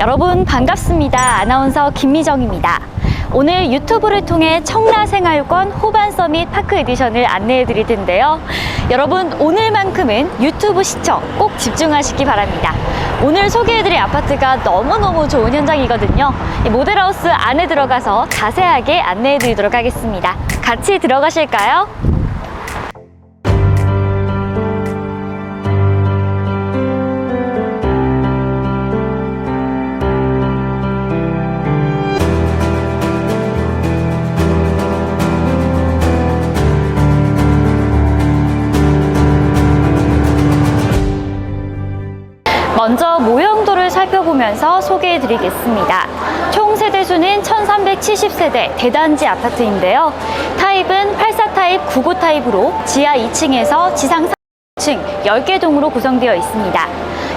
여러분 반갑습니다. 아나운서 김미정입니다. 오늘 유튜브를 통해 청라생활권 호반 서밋 파크 에디션을 안내해 드릴 텐데요. 여러분 오늘만큼은 유튜브 시청 꼭 집중하시기 바랍니다. 오늘 소개해 드릴 아파트가 너무너무 좋은 현장이거든요. 이 모델하우스 안에 들어가서 자세하게 안내해 드리도록 하겠습니다. 같이 들어가실까요? 먼저 모형도를 살펴보면서 소개해 드리겠습니다. 총 세대수는 1370세대 대단지 아파트인데요. 타입은 84 타입, 99 타입으로 지하 2층에서 지상 3층 10개 동으로 구성되어 있습니다.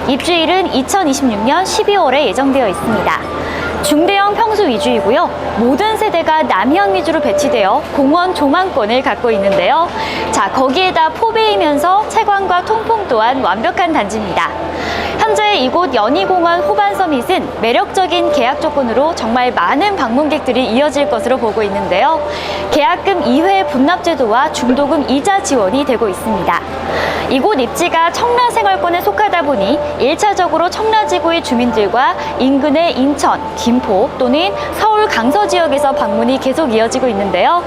입주일은 2026년 12월에 예정되어 있습니다. 중대형 평수 위주이고요. 모든 세대가 남향 위주로 배치되어 공원 조망권을 갖고 있는데요. 자, 거기에다 포배이면서 채광과 통풍 또한 완벽한 단지입니다. 현재 이곳 연희공원 호반 서밋은 매력적인 계약 조건으로 정말 많은 방문객들이 이어질 것으로 보고 있는데요. 계약금 2회 분납 제도와 중도금 이자 지원이 되고 있습니다. 이곳 입지가 청라생활권에 속하다 보니 1차적으로 청라지구의 주민들과 인근의 인천, 김포 또는 서울 강서 지역에서 방문이 계속 이어지고 있는데요.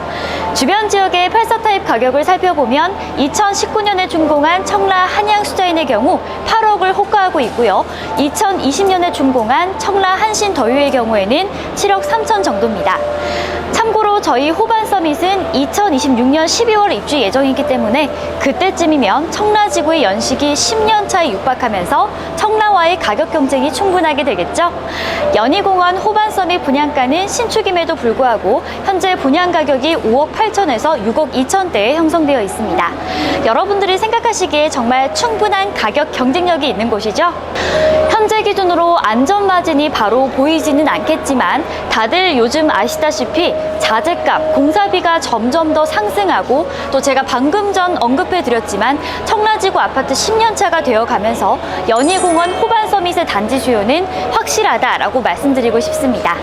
주변 지역의 84 타입 가격을 살펴보면 2019년에 준공한 청라 한양 수자인의 경우 8억을 호가하고 있고요. 2020년에 준공한 청라 한신 더유의 경우에는 7억 3천 정도입니다. 참고로 저희 호반 서밋은 2026년 12월 입주 예정이기 때문에 그때쯤이면 청라지구의 연식이 10년 차에 육박하면서 청라와의 가격 경쟁이 충분하게 되겠죠. 연희공원 호반 서밋 분양가는 신축임에도 불구하고 현재 분양 가격이 5억 8 천에서 6억 2천대에 형성되어 있습니다. 여러분들이 생각하시기에 정말 충분한 가격 경쟁력이 있는 곳이죠. 현재 기준으로 안전 마진이 바로 보이지는 않겠지만 다들 요즘 아시다시피 자재값, 공사비가 점점 더 상승하고 또 제가 방금 전 언급해 드렸지만 청라지구 아파트 10년 차가 되어 가면서 연희공원 호반 서밋의 단지 수요는 확실하다라고 말씀드리고 싶습니다.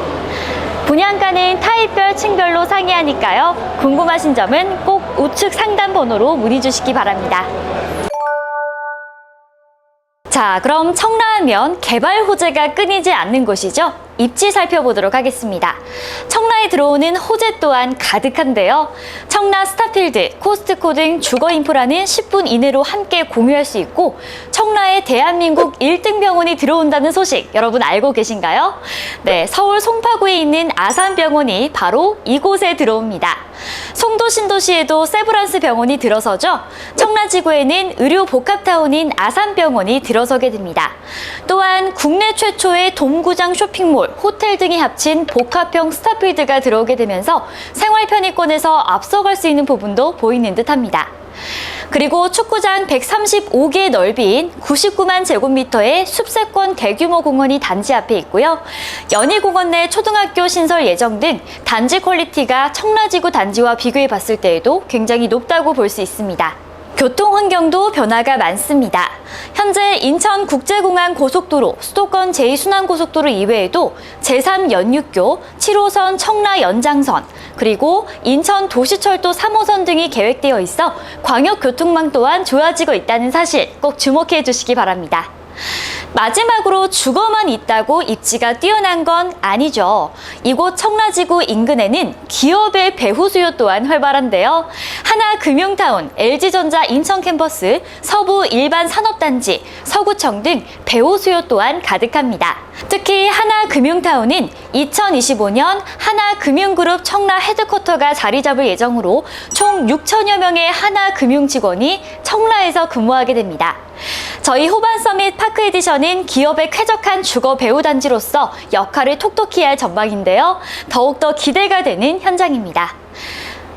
분양가는 타입별, 층별로 상이하니까요. 궁금하신 점은 꼭 우측 상단 번호로 문의 주시기 바랍니다. 자, 그럼 청라하면 개발 호재가 끊이지 않는 곳이죠. 입지 살펴보도록 하겠습니다. 청라에 들어오는 호재 또한 가득한데요. 청라 스타필드, 코스트코 등 주거 인프라는 10분 이내로 함께 공유할 수 있고 청라에 대한민국 1등 병원이 들어온다는 소식 여러분 알고 계신가요? 네, 서울 송파구에 있는 아산병원이 바로 이곳에 들어옵니다. 송도 신도시에도 세브란스 병원이 들어서죠. 청라지구에는 의료 복합타운인 아산병원이 들어서게 됩니다. 또한 국내 최초의 돔구장 쇼핑몰, 호텔 등이 합친 복합형 스타필드가 들어오게 되면서 생활 편의권에서 앞서갈 수 있는 부분도 보이는 듯합니다. 그리고 축구장 135개 넓이인 99만 제곱미터의 숲세권 대규모 공원이 단지 앞에 있고요. 연희공원 내 초등학교 신설 예정 등 단지 퀄리티가 청라지구 단지와 비교해 봤을 때에도 굉장히 높다고 볼 수 있습니다. 교통 환경도 변화가 많습니다. 현재 인천국제공항 고속도로, 수도권 제2순환고속도로 이외에도 제3연육교, 7호선 청라 연장선, 그리고 인천 도시철도 3호선 등이 계획되어 있어 광역교통망 또한 좋아지고 있다는 사실 꼭 주목해 주시기 바랍니다. 마지막으로 주거만 있다고 입지가 뛰어난 건 아니죠. 이곳 청라지구 인근에는 기업의 배후 수요 또한 활발한데요. 하나금융타운, LG전자 인천 캠퍼스, 서부 일반 산업단지, 서구청 등 배후 수요 또한 가득합니다. 특히 하나금융타운은 2025년 하나금융그룹 청라 헤드쿼터가 자리 잡을 예정으로 총 6천여 명의 하나금융 직원이 청라에서 근무하게 됩니다. 저희 호반 서밋 파크 에디션은 기업의 쾌적한 주거 배우 단지로서 역할을 톡톡히 할 전망인데요. 더욱더 기대가 되는 현장입니다.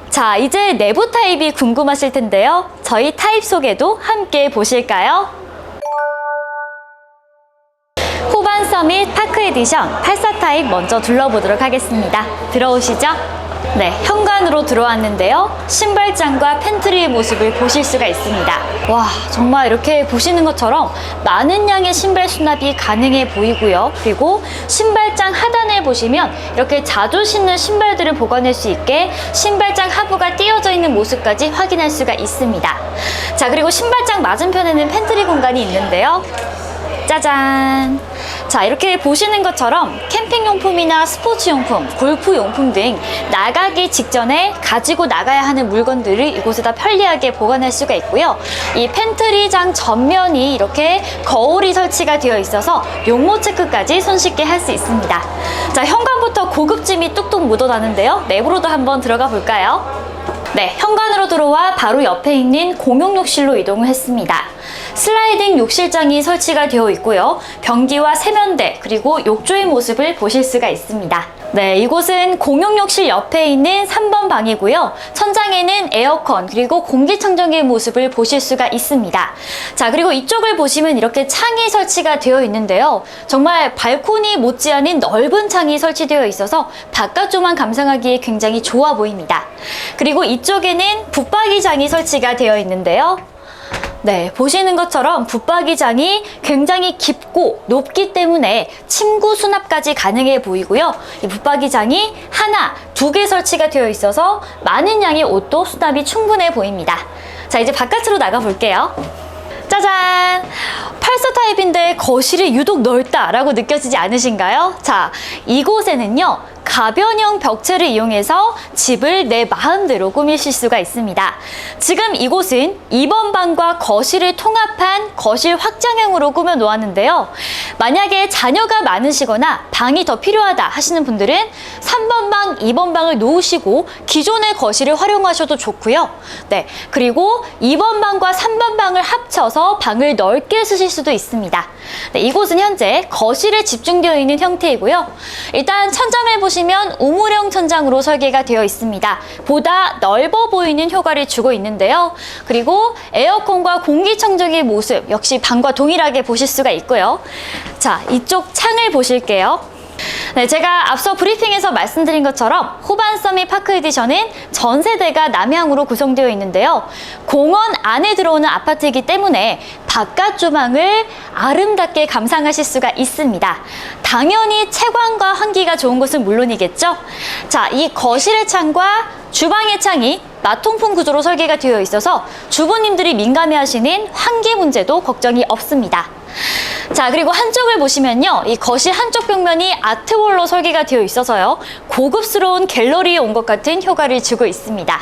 자, 이제 내부 타입이 궁금하실 텐데요. 저희 타입 소개도 함께 보실까요? 호반 서밋 파크 에디션 84 타입 먼저 둘러보도록 하겠습니다. 들어오시죠. 네, 현관으로 들어왔는데요. 신발장과 팬트리의 모습을 보실 수가 있습니다. 와, 정말 이렇게 보시는 것처럼 많은 양의 신발 수납이 가능해 보이고요. 그리고 신발장 하단에 보시면 이렇게 자주 신는 신발들을 보관할 수 있게 신발장 하부가 띄어져 있는 모습까지 확인할 수가 있습니다. 자, 그리고 신발장 맞은편에는 팬트리 공간이 있는데요. 짜잔! 자, 이렇게 보시는 것처럼 캠핑용품이나 스포츠용품, 골프용품 등 나가기 직전에 가지고 나가야 하는 물건들을 이곳에다 편리하게 보관할 수가 있고요. 이 팬트리장 전면이 이렇게 거울이 설치가 되어 있어서 용모 체크까지 손쉽게 할 수 있습니다. 자, 현관부터 고급짐이 뚝뚝 묻어나는데요. 내부로도 한번 들어가 볼까요? 네, 현관으로 들어와 바로 옆에 있는 공용 욕실로 이동을 했습니다. 슬라이딩 욕실장이 설치가 되어 있고요. 변기와 세면대 그리고 욕조의 모습을 보실 수가 있습니다. 네, 이곳은 공용 욕실 옆에 있는 3번 방이고요. 천장에는 에어컨 그리고 공기청정기의 모습을 보실 수가 있습니다. 자, 그리고 이쪽을 보시면 이렇게 창이 설치가 되어 있는데요. 정말 발코니 못지않은 넓은 창이 설치되어 있어서 바깥쪽만 감상하기에 굉장히 좋아 보입니다. 그리고 이쪽에는 붙박이장이 설치가 되어 있는데요. 네, 보시는 것처럼 붙박이장이 굉장히 깊고 높기 때문에 침구 수납까지 가능해 보이고요. 이 붙박이장이 하나, 두 개 설치가 되어 있어서 많은 양의 옷도 수납이 충분해 보입니다. 자, 이제 바깥으로 나가 볼게요. 짜잔! 8서 타입인데 거실이 유독 넓다라고 느껴지지 않으신가요? 자, 이곳에는요. 가변형 벽체를 이용해서 집을 내 마음대로 꾸미실 수가 있습니다. 지금 이곳은 2번 방과 거실을 통합한 거실 확장형으로 꾸며 놓았는데요. 만약에 자녀가 많으시거나 방이 더 필요하다 하시는 분들은 3번 방, 2번 방을 놓으시고 기존의 거실을 활용하셔도 좋고요. 네. 그리고 2번 방과 3번 방을 합쳐서 방을 넓게 쓰실 수도 있습니다. 네, 이곳은 현재 거실에 집중되어 있는 형태이고요. 일단 천장을 보시면 우물형 천장으로 설계가 되어 있습니다. 보다 넓어 보이는 효과를 주고 있는데요. 그리고 에어컨과 공기청정기의 모습 역시 방과 동일하게 보실 수가 있고요. 자, 이쪽 창을 보실게요. 네, 제가 앞서 브리핑에서 말씀드린 것처럼 호반 서밋 파크 에디션은 전 세대가 남향으로 구성되어 있는데요. 공원 안에 들어오는 아파트이기 때문에 바깥 조망을 아름답게 감상하실 수가 있습니다. 당연히 채광과 환기가 좋은 것은 물론이겠죠. 자, 이 거실의 창과 주방의 창이 마통풍 구조로 설계가 되어 있어서 주부님들이 민감해하시는 환기 문제도 걱정이 없습니다. 자, 그리고 한쪽을 보시면요. 이 거실 한쪽 벽면이 아트월로 설계가 되어 있어서요. 고급스러운 갤러리에 온 것 같은 효과를 주고 있습니다.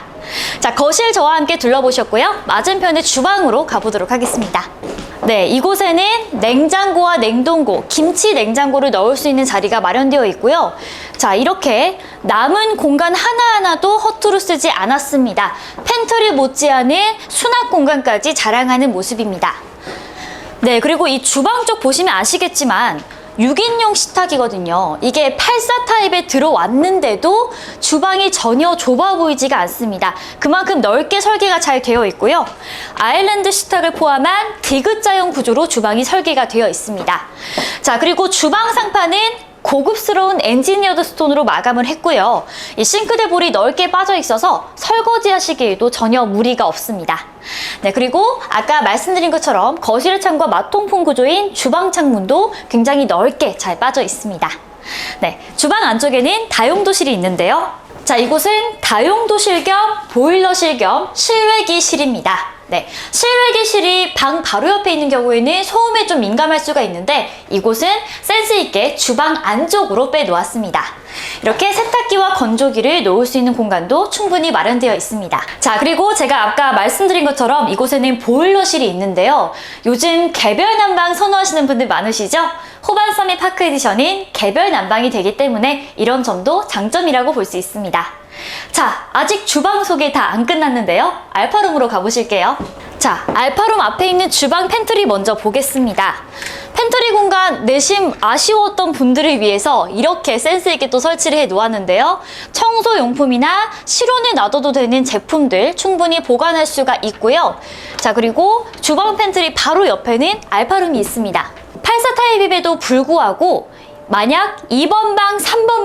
자, 거실 저와 함께 둘러보셨고요. 맞은편의 주방으로 가보도록 하겠습니다. 네, 이곳에는 냉장고와 냉동고, 김치 냉장고를 넣을 수 있는 자리가 마련되어 있고요. 자, 이렇게 남은 공간 하나하나도 허투루 쓰지 않았습니다. 팬트리 못지않은 수납 공간까지 자랑하는 모습입니다. 네, 그리고 이 주방 쪽 보시면 아시겠지만 6인용 식탁이거든요. 이게 84 타입에 들어왔는데도 주방이 전혀 좁아 보이지가 않습니다. 그만큼 넓게 설계가 잘 되어 있고요. 아일랜드 식탁을 포함한 디귿자형 구조로 주방이 설계가 되어 있습니다. 자, 그리고 주방 상판은 고급스러운 엔지니어드 스톤으로 마감을 했고요. 이 싱크대 볼이 넓게 빠져 있어서 설거지 하시기에도 전혀 무리가 없습니다. 네, 그리고 아까 말씀드린 것처럼 거실 창과 마통풍 구조인 주방 창문도 굉장히 넓게 잘 빠져 있습니다. 네, 주방 안쪽에는 다용도실이 있는데요. 자, 이곳은 다용도실 겸 보일러실 겸 실외기실입니다. 네, 실외기실이 방 바로 옆에 있는 경우에는 소음에 좀 민감할 수가 있는데 이곳은 센스 있게 주방 안쪽으로 빼놓았습니다. 이렇게 세탁기와 건조기를 놓을 수 있는 공간도 충분히 마련되어 있습니다. 자, 그리고 제가 아까 말씀드린 것처럼 이곳에는 보일러실이 있는데요. 요즘 개별 난방 선호하시는 분들 많으시죠? 호반 서밋 파크 에디션인 개별 난방이 되기 때문에 이런 점도 장점이라고 볼 수 있습니다. 자, 아직 주방 소개 다 안 끝났는데요. 알파룸으로 가보실게요. 자, 알파룸 앞에 있는 주방 팬트리 먼저 보겠습니다. 팬트리 공간 내심 아쉬웠던 분들을 위해서 이렇게 센스있게 또 설치를 해 놓았는데요. 청소용품이나 실온에 놔둬도 되는 제품들 충분히 보관할 수가 있고요. 자, 그리고 주방 팬트리 바로 옆에는 알파룸이 있습니다. 84 타입임에도 불구하고 만약 2번 방, 3번 방,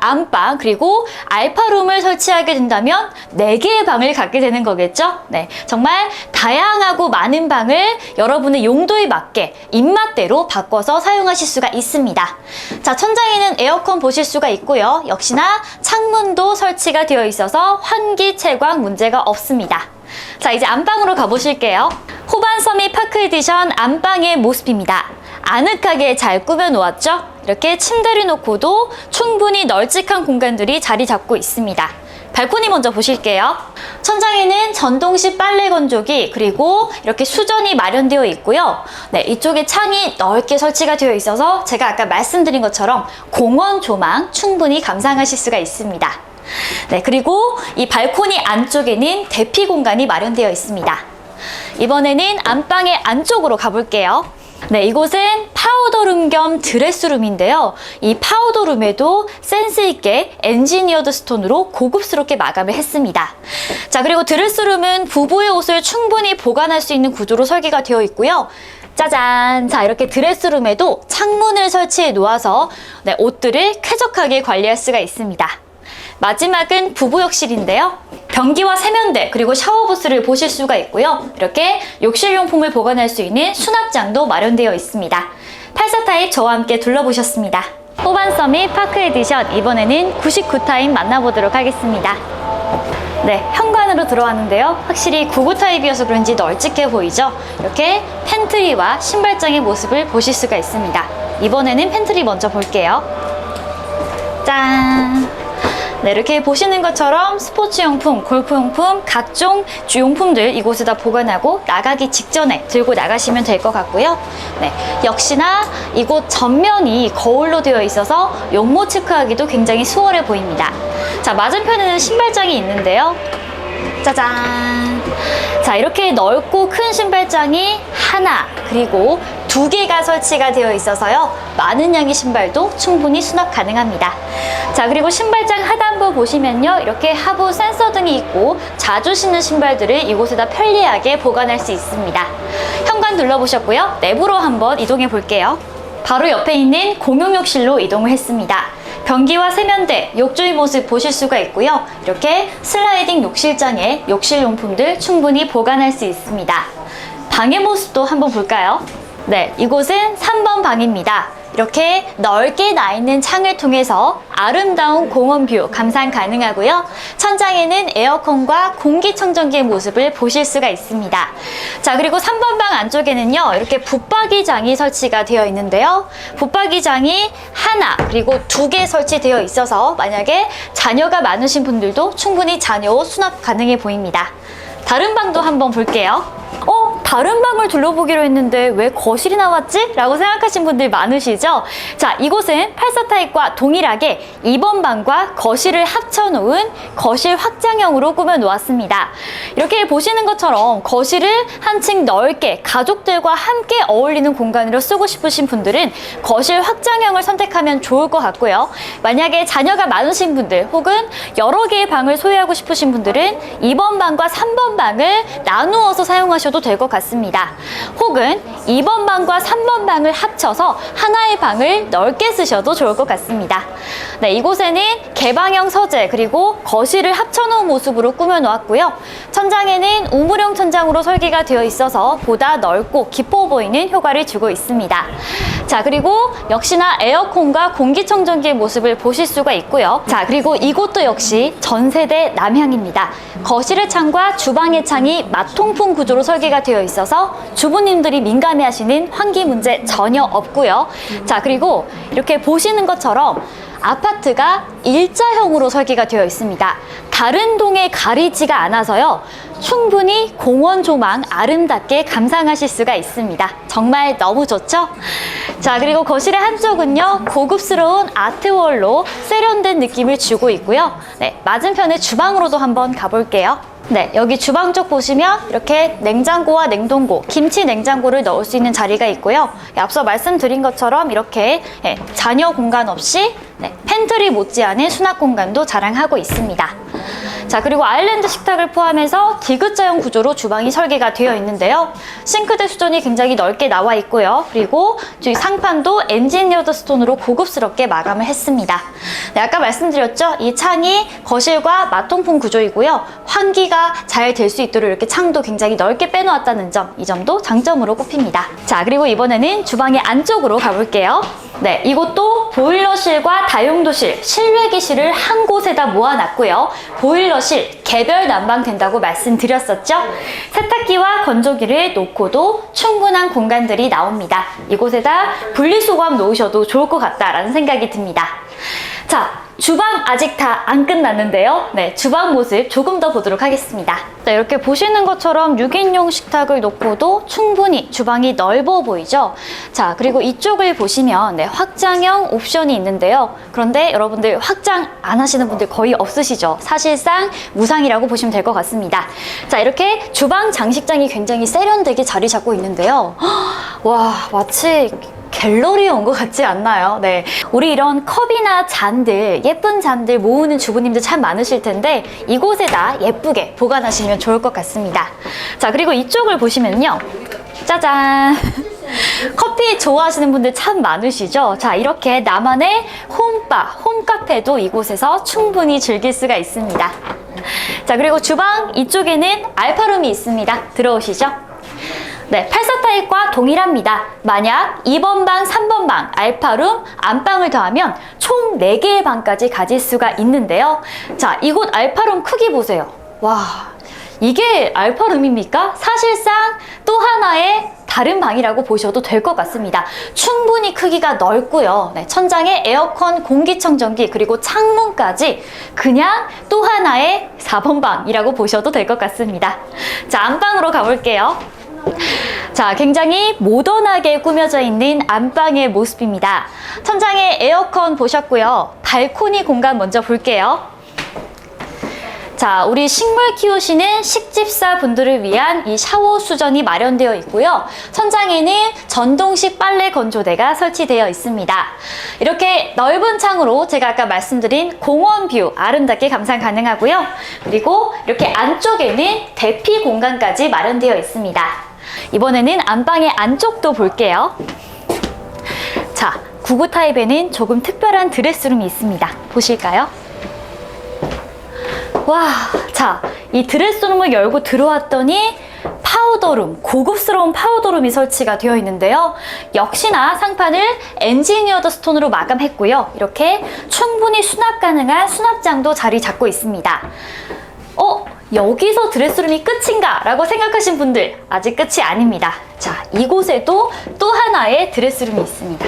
안방, 그리고 알파룸을 설치하게 된다면 4개의 방을 갖게 되는 거겠죠? 네. 정말 다양하고 많은 방을 여러분의 용도에 맞게 입맛대로 바꿔서 사용하실 수가 있습니다. 자, 천장에는 에어컨 보실 수가 있고요. 역시나 창문도 설치가 되어 있어서 환기 채광 문제가 없습니다. 자, 이제 안방으로 가보실게요. 호반섬이 파크 에디션 안방의 모습입니다. 아늑하게 잘 꾸며놓았죠? 이렇게 침대를 놓고도 충분히 널찍한 공간들이 자리 잡고 있습니다. 발코니 먼저 보실게요. 천장에는 전동식 빨래 건조기 그리고 이렇게 수전이 마련되어 있고요. 네, 이쪽에 창이 넓게 설치가 되어 있어서 제가 아까 말씀드린 것처럼 공원 조망 충분히 감상하실 수가 있습니다. 네, 그리고 이 발코니 안쪽에는 대피 공간이 마련되어 있습니다. 이번에는 안방의 안쪽으로 가볼게요. 네, 이곳은 파우더룸 겸 드레스룸인데요. 이 파우더룸에도 센스있게 엔지니어드 스톤으로 고급스럽게 마감을 했습니다. 자, 그리고 드레스룸은 부부의 옷을 충분히 보관할 수 있는 구조로 설계가 되어 있고요. 짜잔! 자, 이렇게 드레스룸에도 창문을 설치해 놓아서 네, 옷들을 쾌적하게 관리할 수가 있습니다. 마지막은 부부욕실인데요. 변기와 세면대 그리고 샤워부스를 보실 수가 있고요. 이렇게 욕실용품을 보관할 수 있는 수납장도 마련되어 있습니다. 84타입 저와 함께 둘러보셨습니다. 호반 서밋 파크 에디션 이번에는 99타입 만나보도록 하겠습니다. 네, 현관으로 들어왔는데요. 확실히 99 타입이어서 그런지 널찍해 보이죠? 이렇게 팬트리와 신발장의 모습을 보실 수가 있습니다. 이번에는 팬트리 먼저 볼게요. 짠! 네, 이렇게 보시는 것처럼 스포츠용품, 골프용품, 각종 주용품들 이곳에다 보관하고 나가기 직전에 들고 나가시면 될 것 같고요. 네, 역시나 이곳 전면이 거울로 되어 있어서 용모 체크하기도 굉장히 수월해 보입니다. 자, 맞은편에는 신발장이 있는데요. 짜잔! 자, 이렇게 넓고 큰 신발장이 하나, 그리고 두 개가 설치가 되어 있어서요. 많은 양의 신발도 충분히 수납 가능합니다. 자, 그리고 신발장 하단부 보시면요. 이렇게 하부 센서 등이 있고 자주 신는 신발들을 이곳에다 편리하게 보관할 수 있습니다. 현관 둘러보셨고요. 내부로 한번 이동해 볼게요. 바로 옆에 있는 공용욕실로 이동을 했습니다. 변기와 세면대, 욕조의 모습 보실 수가 있고요. 이렇게 슬라이딩 욕실장에 욕실 용품들 충분히 보관할 수 있습니다. 방의 모습도 한번 볼까요? 네, 이곳은 3번 방입니다. 이렇게 넓게 나 있는 창을 통해서 아름다운 공원 뷰 감상 가능하고요. 천장에는 에어컨과 공기청정기의 모습을 보실 수가 있습니다. 자, 그리고 3번 방 안쪽에는요, 이렇게 붙박이장이 설치가 되어 있는데요. 붙박이장이 하나, 그리고 두 개 설치되어 있어서 만약에 자녀가 많으신 분들도 충분히 자녀 옷 수납 가능해 보입니다. 다른 방도 한번 볼게요. 어, 다른 방을 둘러보기로 했는데 왜 거실이 나왔지? 라고 생각하신 분들 많으시죠? 자, 이곳은 84타입과 동일하게 2번 방과 거실을 합쳐놓은 거실 확장형으로 꾸며놓았습니다. 이렇게 보시는 것처럼 거실을 한층 넓게 가족들과 함께 어울리는 공간으로 쓰고 싶으신 분들은 거실 확장형을 선택하면 좋을 것 같고요. 만약에 자녀가 많으신 분들 혹은 여러 개의 방을 소유하고 싶으신 분들은 2번 방과 3번 방을 나누어서 사용하 셔도 될 것 같습니다. 혹은 2번 방과 3번 방을 합쳐서 하나의 방을 넓게 쓰셔도 좋을 것 같습니다. 네, 이곳에는 개방형 서재 그리고 거실을 합쳐놓은 모습으로 꾸며놓았고요. 천장에는 우물형 천장으로 설계가 되어 있어서 보다 넓고 깊어 보이는 효과를 주고 있습니다. 자, 그리고 역시나 에어컨과 공기청정기의 모습을 보실 수가 있고요. 자, 그리고 이곳도 역시 전세대 남향입니다. 거실의 창과 주방의 창이 맞통풍 구조로 설계가 되어 있어서 주부님들이 민감해 하시는 환기 문제 전혀 없고요. 자, 그리고 이렇게 보시는 것처럼 아파트가 일자형으로 설계가 되어 있습니다. 다른 동에 가리지가 않아서요. 충분히 공원 조망 아름답게 감상하실 수가 있습니다. 정말 너무 좋죠? 자, 그리고 거실의 한쪽은요, 고급스러운 아트월로 세련된 느낌을 주고 있고요. 네, 맞은편에 주방으로도 한번 가볼게요. 네, 여기 주방 쪽 보시면 이렇게 냉장고와 냉동고, 김치 냉장고를 넣을 수 있는 자리가 있고요. 예, 앞서 말씀드린 것처럼 이렇게 예, 자녀 공간 없이 네, 팬트리 못지않은 수납 공간도 자랑하고 있습니다. 자, 그리고 아일랜드 식탁을 포함해서 디귿자형 구조로 주방이 설계가 되어 있는데요. 싱크대 수전이 굉장히 넓게 나와 있고요. 그리고 저희 상판도 엔지니어드 스톤으로 고급스럽게 마감을 했습니다. 네, 아까 말씀드렸죠? 이 창이 거실과 마통풍 구조이고요. 환기가 잘 될 수 있도록 이렇게 창도 굉장히 넓게 빼놓았다는 점, 이 점도 장점으로 꼽힙니다. 자, 그리고 이번에는 주방의 안쪽으로 가볼게요. 네, 이곳도 보일러실과 다용도실, 실외기실을 한 곳에다 모아놨고요. 보일러실 개별 난방 된다고 말씀드렸었죠? 세탁기와 건조기를 놓고도 충분한 공간들이 나옵니다. 이곳에다 분리수거함 놓으셔도 좋을 것 같다라는 생각이 듭니다. 자, 주방 아직 다 안 끝났는데요. 네, 주방 모습 조금 더 보도록 하겠습니다. 네, 이렇게 보시는 것처럼 6인용 식탁을 놓고도 충분히 주방이 넓어 보이죠? 자, 그리고 이쪽을 보시면 네, 확장형 옵션이 있는데요. 그런데 여러분들 확장 안 하시는 분들 거의 없으시죠? 사실상 무상이라고 보시면 될 것 같습니다. 자, 이렇게 주방 장식장이 굉장히 세련되게 자리 잡고 있는데요. 와, 마치 갤러리에 온 것 같지 않나요? 네. 우리 이런 컵이나 잔들, 예쁜 잔들 모으는 주부님들 참 많으실 텐데 이곳에다 예쁘게 보관하시면 좋을 것 같습니다. 자, 그리고 이쪽을 보시면요. 짜잔. 커피 좋아하시는 분들 참 많으시죠? 자, 이렇게 나만의 홈바, 홈카페도 이곳에서 충분히 즐길 수가 있습니다. 자, 그리고 주방 이쪽에는 알파룸이 있습니다. 들어오시죠? 네, 84 타입과 동일합니다. 만약 2번 방, 3번 방, 알파룸, 안방을 더하면 총 4개의 방까지 가질 수가 있는데요. 자, 이곳 알파룸 크기 보세요. 와, 이게 알파룸입니까? 사실상 또 하나의 다른 방이라고 보셔도 될 것 같습니다. 충분히 크기가 넓고요. 네, 천장에 에어컨, 공기청정기, 그리고 창문까지 그냥 또 하나의 4번 방이라고 보셔도 될 것 같습니다. 자, 안방으로 가볼게요. 자, 굉장히 모던하게 꾸며져 있는 안방의 모습입니다. 천장에 에어컨 보셨고요. 발코니 공간 먼저 볼게요. 자, 우리 식물 키우시는 식집사 분들을 위한 이 샤워 수전이 마련되어 있고요. 천장에는 전동식 빨래 건조대가 설치되어 있습니다. 이렇게 넓은 창으로 제가 아까 말씀드린 공원 뷰 아름답게 감상 가능하고요. 그리고 이렇게 안쪽에는 대피 공간까지 마련되어 있습니다. 이번에는 안방의 안쪽도 볼게요. 자, 99 타입에는 조금 특별한 드레스룸이 있습니다. 보실까요? 와, 자, 이 드레스룸을 열고 들어왔더니 파우더룸, 고급스러운 파우더룸이 설치가 되어 있는데요. 역시나 상판을 엔지니어드 스톤으로 마감했고요. 이렇게 충분히 수납 가능한 수납장도 자리 잡고 있습니다. 어? 여기서 드레스룸이 끝인가? 라고 생각하신 분들 아직 끝이 아닙니다. 자, 이곳에도 또 하나의 드레스룸이 있습니다.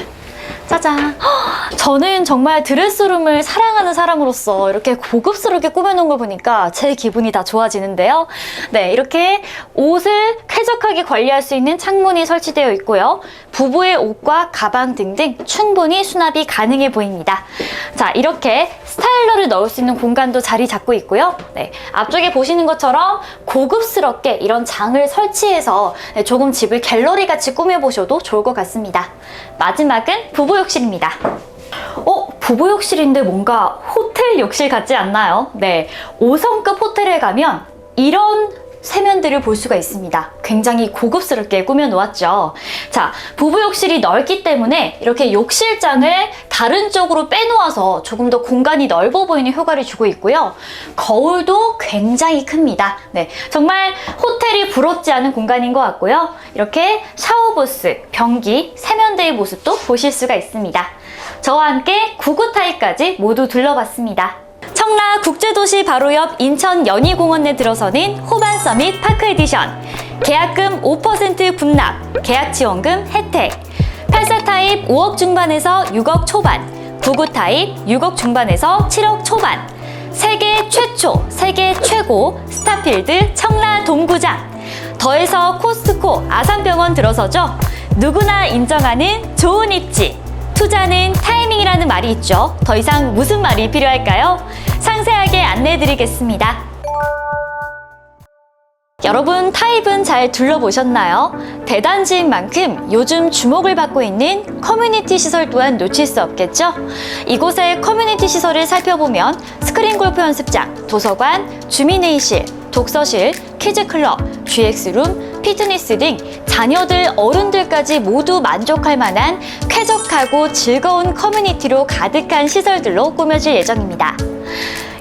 짜잔. 헉, 저는 정말 드레스룸을 사랑하는 사람으로서 이렇게 고급스럽게 꾸며놓은 걸 보니까 제 기분이 다 좋아지는데요. 네, 이렇게 옷을 쾌적하게 관리할 수 있는 창문이 설치되어 있고요. 부부의 옷과 가방 등등 충분히 수납이 가능해 보입니다. 자, 이렇게 스타일러를 넣을 수 있는 공간도 자리 잡고 있고요. 네, 앞쪽에 보시는 것처럼 고급스럽게 이런 장을 설치해서 네, 조금 집을 갤러리 같이 꾸며보셔도 좋을 것 같습니다. 마지막은 부부 욕실입니다. 어, 부부 욕실인데 뭔가 호텔 욕실 같지 않나요? 네, 5성급 호텔에 가면 이런 세면들을 볼 수가 있습니다. 굉장히 고급스럽게 꾸며 놓았죠. 자, 부부 욕실이 넓기 때문에 이렇게 욕실장을 다른 쪽으로 빼놓아서 조금 더 공간이 넓어 보이는 효과를 주고 있고요. 거울도 굉장히 큽니다. 네, 정말 호텔이 부럽지 않은 공간인 것 같고요. 이렇게 샤워부스, 변기, 세면대의 모습도 보실 수가 있습니다. 저와 함께 99 타입까지 모두 둘러봤습니다. 청라 국제도시 바로 옆 인천 연희공원 내 들어서는 호반 서밋 파크 에디션. 계약금 5% 분납, 계약 지원금 혜택. 84 타입 5억 중반에서 6억 초반, 99 타입 6억 중반에서 7억 초반. 세계 최초, 세계 최고 스타필드 청라 동구장. 더해서 코스트코 아산병원 들어서죠. 누구나 인정하는 좋은 입지. 투자는 타이밍이라는 말이 있죠. 더 이상 무슨 말이 필요할까요? 상세하게 안내해 드리겠습니다. 여러분 타입은 잘 둘러보셨나요? 대단지인 만큼 요즘 주목을 받고 있는 커뮤니티 시설 또한 놓칠 수 없겠죠? 이곳의 커뮤니티 시설을 살펴보면 스크린 골프 연습장, 도서관, 주민회의실, 독서실, 키즈클럽, GX룸, 피트니스 등 자녀들, 어른들까지 모두 만족할 만한 쾌적하고 즐거운 커뮤니티로 가득한 시설들로 꾸며질 예정입니다.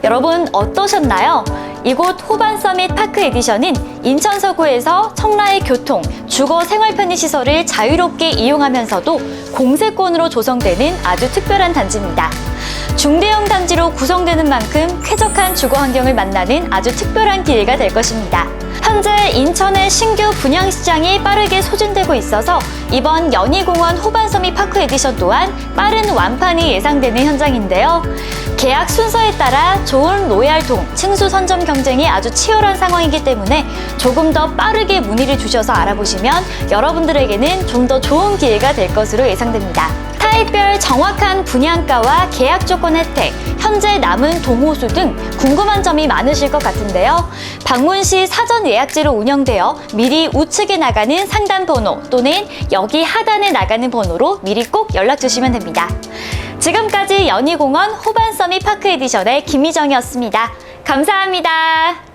여러분 어떠셨나요? 이곳 호반 서밋 파크 에디션은 인천 서구에서 청라의 교통, 주거 생활 편의 시설을 자유롭게 이용하면서도 공세권으로 조성되는 아주 특별한 단지입니다. 중대형 단지로 구성되는 만큼 쾌적한 주거 환경을 만나는 아주 특별한 기회가 될 것입니다. 현재 인천의 신규 분양 시장이 빠르게 소진되고 있어서 이번 연희공원 호반서밋 파크 에디션 또한 빠른 완판이 예상되는 현장인데요. 계약 순서에 따라 좋은 로얄동, 층수 선점 경쟁이 아주 치열한 상황이기 때문에 조금 더 빠르게 문의를 주셔서 알아보시면 여러분들에게는 좀 더 좋은 기회가 될 것으로 예상됩니다. 타입별 정확한 분양가와 계약 조건 혜택, 현재 남은 동호수 등 궁금한 점이 많으실 것 같은데요. 방문 시 사전 예약제로 운영되어 미리 우측에 나가는 상담 번호 또는 여기 하단에 나가는 번호로 미리 꼭 연락 주시면 됩니다. 지금까지 연희공원 호반 서밋 파크 에디션의 김희정이었습니다. 감사합니다.